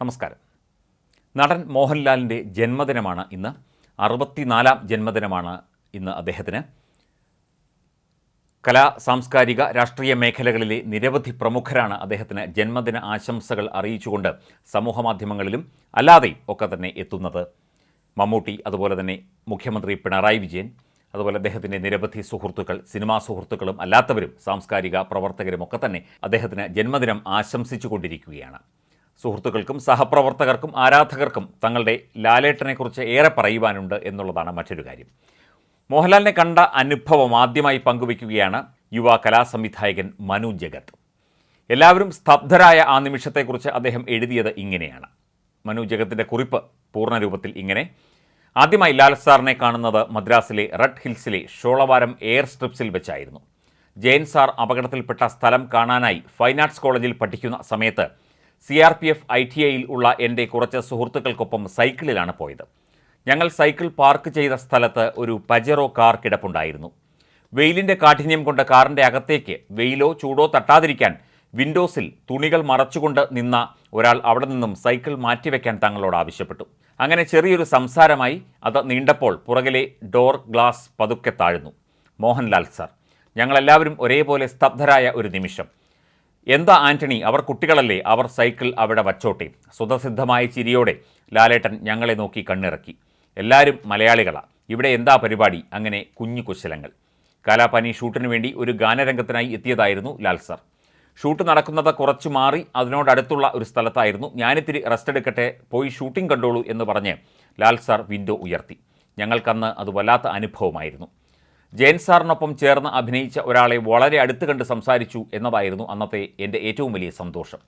നമസ്കാരം. നടൻ മോഹൻലാലിന്റെ ജന്മദിനമാണ് ഇന്ന്. അറുപത്തിനാലാം ജന്മദിനമാണ് ഇന്ന് അദ്ദേഹത്തിന്. കലാ സാംസ്കാരിക രാഷ്ട്രീയ മേഖലകളിലെ നിരവധി പ്രമുഖരാണ് അദ്ദേഹത്തിന് ജന്മദിന ആശംസകൾ അറിയിച്ചുകൊണ്ട് സമൂഹമാധ്യമങ്ങളിലും അല്ലാതെയും ഒക്കെ തന്നെ എത്തുന്നത്. മമ്മൂട്ടി അതുപോലെ തന്നെ മുഖ്യമന്ത്രി പിണറായി വിജയൻ അതുപോലെ അദ്ദേഹത്തിന്റെ നിരവധി സുഹൃത്തുക്കൾ സിനിമാ സുഹൃത്തുക്കളും അല്ലാത്തവരും സാംസ്കാരിക പ്രവർത്തകരും ഒക്കെ തന്നെ അദ്ദേഹത്തിന് ജന്മദിനം ആശംസിച്ചു കൊണ്ടിരിക്കുകയാണ് സുഹൃത്തുക്കൾക്കും സഹപ്രവർത്തകർക്കും ആരാധകർക്കും തങ്ങളുടെ ലാലേട്ടനെക്കുറിച്ച് ഏറെ പറയുവാനുണ്ട് എന്നുള്ളതാണ് മറ്റൊരു കാര്യം. മോഹൻലാലിനെ കണ്ട അനുഭവം ആദ്യമായി പങ്കുവയ്ക്കുകയാണ് യുവ കലാസംവിധായകൻ മനു ജഗത്. എല്ലാവരും സ്തബ്ധരായ ആ നിമിഷത്തെക്കുറിച്ച് അദ്ദേഹം എഴുതിയത് ഇങ്ങനെയാണ്. മനു ജഗത്തിന്റെ കുറിപ്പ് പൂർണരൂപത്തിൽ ഇങ്ങനെ. ആദ്യമായി ലാൽ സാറിനെ കാണുന്നത് മദ്രാസിലെ റെഡ് ഹിൽസിലെ ഷോളവാരം എയർ സ്ട്രിപ്സിൽ വെച്ചായിരുന്നു. ജയൻ സാർ അപകടത്തിൽപ്പെട്ട സ്ഥലം കാണാനായി ഫൈൻ ആർട്സ് കോളേജിൽ പഠിക്കുന്ന സമയത്ത് C R P F I T ഐയിൽ ഉള്ള എന്റെ കുറച്ച് സുഹൃത്തുക്കൾക്കൊപ്പം സൈക്കിളിലാണ് പോയത്. ഞങ്ങൾ സൈക്കിൾ പാർക്ക് ചെയ്ത സ്ഥലത്ത് ഒരു പജറോ കാർ കിടപ്പുണ്ടായിരുന്നു. വെയിലിന്റെ കാഠിന്യം കൊണ്ട് കാറിന്റെ അകത്തേക്ക് വെയിലോ ചൂടോ തട്ടാതിരിക്കാൻ വിൻഡോസിൽ തുണികൾ മറച്ചുകൊണ്ട് നിന്ന ഒരാൾ അവിടെ നിന്നും സൈക്കിൾ മാറ്റിവെക്കാൻ തങ്ങളോട് ആവശ്യപ്പെട്ടു. അങ്ങനെ ചെറിയൊരു സംസാരമായി അത് നീണ്ടപ്പോൾ പുറകിലെ ഡോർ ഗ്ലാസ് പതുക്കെ താഴ്ന്നു. മോഹൻലാൽ സാർ ഞങ്ങളെല്ലാവരും ഒരേപോലെ സ്തബ്ധരായ ഒരു നിമിഷം. എന്താ ആന്റണി? അവർ കുട്ടികളല്ലേ? അവർ സൈക്കിൾ അവിടെ വച്ചോട്ടെ. സ്വതസിദ്ധമായ ചിരിയോടെ ലാലേട്ടൻ ഞങ്ങളെ നോക്കി കണ്ണിറക്കി. എല്ലാവരും മലയാളികളാണ് ഇവിടെ എന്താ പരിപാടി? അങ്ങനെ കുഞ്ഞു കുശലങ്ങൾ. കാലാപാനി ഷൂട്ടിനു വേണ്ടി ഒരു ഗാനരംഗത്തിനായി എത്തിയതായിരുന്നു ലാൽ സർ. ഷൂട്ട് നടക്കുന്നത് കുറച്ച് മാറി അതിനോടടുത്തുള്ള ഒരു സ്ഥലത്തായിരുന്നു. ഞാനിത്തിരി റെസ്റ്റ് എടുക്കട്ടെ പോയി ഷൂട്ടിംഗ് കണ്ടോളൂ എന്ന് പറഞ്ഞ് ലാൽ സർ വിൻഡോ ഉയർത്തി. ഞങ്ങൾക്കന്ന് അത് വല്ലാത്ത അനുഭവമായിരുന്നു. ജയൻ സാറിനൊപ്പം ചേർന്ന് അഭിനയിച്ച ഒരാളെ വളരെ അടുത്ത് കണ്ട് സംസാരിച്ചു എന്നതായിരുന്നു അന്നത്തെ എന്റെ ഏറ്റവും വലിയ സന്തോഷം.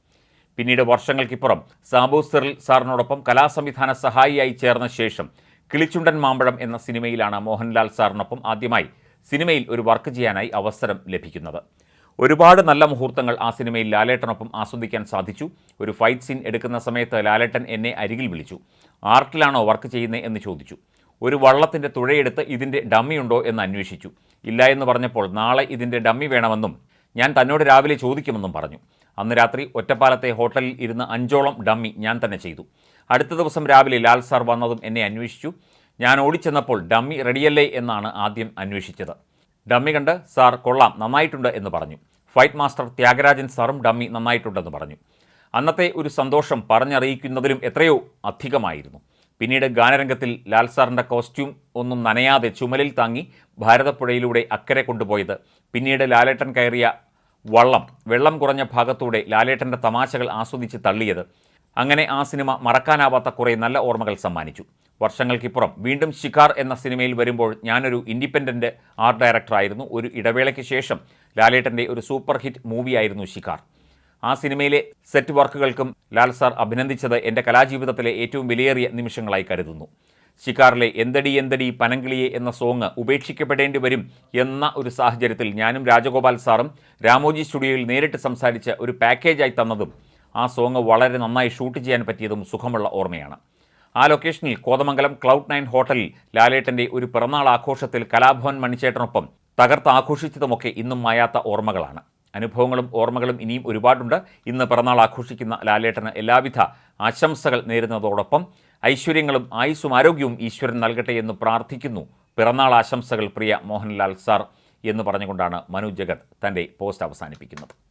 പിന്നീട് വർഷങ്ങൾക്കിപ്പുറം സാബു സിറിൽ സാറിനോടൊപ്പം കലാസംവിധാന സഹായിയായി ചേർന്ന ശേഷം കിളിച്ചുണ്ടൻ മാമ്പഴം എന്ന സിനിമയിലാണ് മോഹൻലാൽ സാറിനൊപ്പം ആദ്യമായി സിനിമയിൽ ഒരു വർക്ക് ചെയ്യാനായി അവസരം ലഭിക്കുന്നത്. ഒരുപാട് നല്ല മുഹൂർത്തങ്ങൾ ആ സിനിമയിൽ ലാലേട്ടനൊപ്പം ആസ്വദിക്കാൻ സാധിച്ചു. ഒരു ഫൈറ്റ് സീൻ എടുക്കുന്ന സമയത്ത് ലാലേട്ടൻ എന്നെ അരികിൽ വിളിച്ചു. ആർട്ടിലാണോ വർക്ക് ചെയ്യുന്നത് എന്ന് ചോദിച്ചു. ഒരു വള്ളത്തിന്റെ തുഴയെടുത്ത് ഇതിന്റെ ഡമ്മി ഉണ്ടോ എന്ന് അന്വേഷിച്ചു. ഇല്ല എന്ന് പറഞ്ഞപ്പോൾ നാളെ ഇതിന്റെ ഡമ്മി വേണമെന്നും ഞാൻ തന്നോട് രാവിലെ ചോദിക്കുമെന്നും പറഞ്ഞു. അന്ന് രാത്രി ഒറ്റപ്പാലത്തെ ഹോട്ടലിൽ ഇരുന്ന് അഞ്ചോളം ഡമ്മി ഞാൻ തന്നെ ചെയ്തു. അടുത്ത ദിവസം രാവിലെ ലാൽ സാർ വന്നതും എന്നെ അന്വേഷിച്ചു. ഞാൻ ഓടിച്ചെന്നപ്പോൾ ഡമ്മി റെഡിയല്ലേ എന്നാണ് ആദ്യം അന്വേഷിച്ചത്. ഡമ്മി കണ്ട് സാർ കൊള്ളാം നന്നായിട്ടുണ്ട് എന്ന് പറഞ്ഞു. ഫൈറ്റ് മാസ്റ്റർ ത്യാഗരാജൻ സാറും ഡമ്മി നന്നായിട്ടുണ്ടെന്ന് പറഞ്ഞു. അന്നത്തെ ഒരു സന്തോഷം പറഞ്ഞറിയിക്കുന്നതിലും എത്രയോ അധികമായിരുന്നു. പിന്നീട് ഗാനരംഗത്തിൽ ലാൽ സാറിന്റെ കോസ്റ്റ്യൂം ഒന്നും നനയാതെ ചുമലിൽ താങ്ങി ഭാരതപ്പുഴയിലൂടെ അക്കരെ കൊണ്ടുപോയത്. പിന്നീട് ലാലേട്ടൻ കയറിയ വള്ളം വെള്ളം കുറഞ്ഞ ഭാഗത്തൂടെ ലാലേട്ടന്റെ തമാശകൾ ആസ്വദിച്ച് തള്ളിയത്. അങ്ങനെ ആ സിനിമ മറക്കാനാവാത്ത കുറേ നല്ല ഓർമ്മകൾ സമ്മാനിച്ചു. വർഷങ്ങൾക്കിപ്പുറം വീണ്ടും ശിഖാർ എന്ന സിനിമയിൽ വരുമ്പോൾ ഞാനൊരു ഇൻഡിപെൻഡന്റ് ആർട്ട് ഡയറക്ടറായിരുന്നു. ഒരു ഇടവേളയ്ക്ക് ശേഷം ലാലേട്ടന്റെ ഒരു സൂപ്പർ ഹിറ്റ് മൂവിയായിരുന്നു ശിഖാർ. ആ സിനിമയിലെ സെറ്റ് വർക്കുകൾക്കും ലാൽ സാർ അഭിനന്ദിച്ചത് എന്റെ കലാജീവിതത്തിലെ ഏറ്റവും വിലയേറിയ നിമിഷങ്ങളായി കരുതുന്നു. ശിക്കാറിലെ എന്തടി എന്തടി പനങ്കിളിയെ എന്ന സോങ് ഉപേക്ഷിക്കപ്പെടേണ്ടി വരും എന്ന ഒരു സാഹചര്യത്തിൽ ഞാനും രാജഗോപാൽ സാറും രാമോജി സ്റ്റുഡിയോയിൽ നേരിട്ട് സംസാരിച്ച് ഒരു പാക്കേജായി തന്നതും ആ സോങ് വളരെ നന്നായി ഷൂട്ട് ചെയ്യാൻ പറ്റിയതും സുഖമുള്ള ഓർമ്മയാണ്. ആ ലൊക്കേഷനിൽ കോതമംഗലം ക്ലൗഡ് നയൻ ഹോട്ടലിൽ ലാലേട്ടന്റെ ഒരു പിറന്നാൾ ആഘോഷത്തിൽ കലാഭവൻ മണിച്ചേട്ടനൊപ്പം തകർത്ത് ആഘോഷിച്ചതുമൊക്കെ ഇന്നും മായാത്ത ഓർമ്മകളാണ്. അനുഭവങ്ങളും ഓർമ്മകളും ഇനിയും ഒരുപാടുണ്ട്. ഇന്ന് പിറന്നാൾ ആഘോഷിക്കുന്ന ലാലേട്ടന് എല്ലാവിധ ആശംസകൾ നേരുന്നതോടൊപ്പം ഐശ്വര്യങ്ങളും ആയുസ്സും ആരോഗ്യവും ഈശ്വരൻ നൽകട്ടെ എന്ന് പ്രാർത്ഥിക്കുന്നു. പിറന്നാൾ ആശംസകൾ പ്രിയ മോഹൻലാൽ സാർ എന്ന് പറഞ്ഞുകൊണ്ടാണ് മനു ജഗത് തന്റെ പോസ്റ്റ് അവസാനിപ്പിക്കുന്നത്.